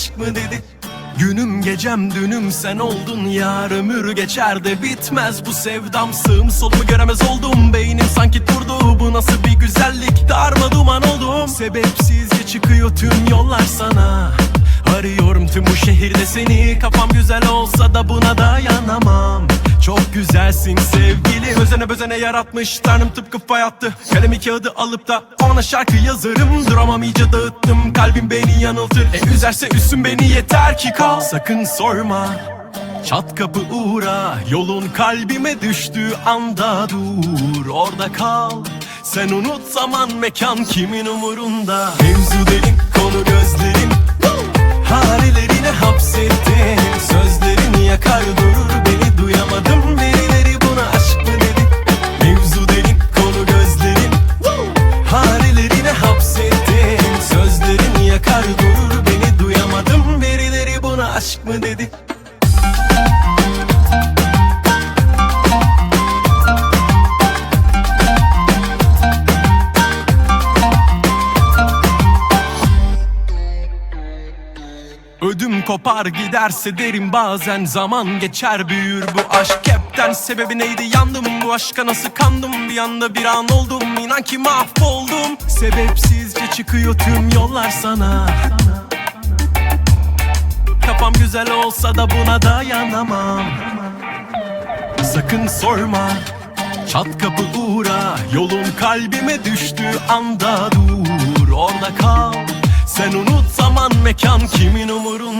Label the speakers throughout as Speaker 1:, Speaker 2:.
Speaker 1: aşk mı dedi? Günüm gecem dünüm sen oldun yar Ömür geçer de bitmez bu sevdam. Sığım solumu göremez oldum Beynim sanki durdu. Bu nasıl bir güzellik? Darma duman oldum. Sebepsizce çıkıyor tüm yollar sana Arıyorum tüm bu şehirde seni. Kafam güzel olsa da buna dayanamam. Çok güzelsin sevgili. Özene bözene yaratmış Tanrım tıpkı fay attı. Kalemi kağıdı alıp da ona şarkı yazarım. Duramam iyice dağıttım. Kalbim beni yanıltır. E üzerse üstün beni yeter ki kal. Sakın sorma Çat kapı uğra. Yolun kalbime düştüğü anda dur. Orada kal. Sen unut zaman mekan kimin umurunda? Mevzu derin konu Hanelerine hapsettin. Sözlerin yakar durur Beni. Duyamadım birileri buna aşk mı dedi? Mevzu derin konu gözlerin. Hanelerine hapsettin. Sözlerin yakar durur Beni. Duyamadım birileri buna aşk mı dedi kopar giderse derim bazen zaman geçer büyür bu aşk. Hepten sebebi neydi? Yandım bu aşka nasıl kandım? Bir anda bir an oldum inan ki mahvoldum. Sebepsizce çıkıyor tüm yollar sana. Kafam güzel olsa da buna dayanamam. Sakın sorma Çat kapı uğra. Yolun kalbime düştüğü anda dur. Orada kal Sen unut zaman mekan kimin umurunda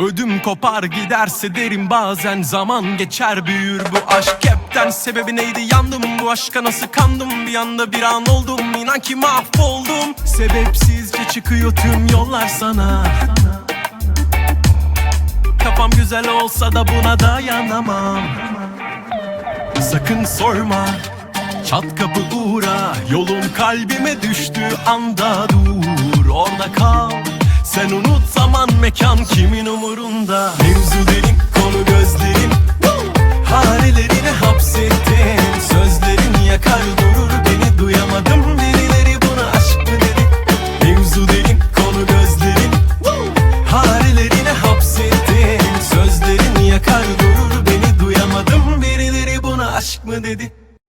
Speaker 1: Ödüm kopar giderse derim bazen zaman geçer büyür bu aşk. Hepten sebebi neydi? Yandım bu aşka nasıl kandım? Bir anda bir an oldum inan ki mahvoldum. Sebepsizce çıkıyor tüm yollar sana. Kafam güzel olsa da buna dayanamam. Sakın sorma Çat kapı uğra. Yolun kalbime düştüğü anda dur Orada kal sen unut zaman mekan kimin umurunda? Mevzu derin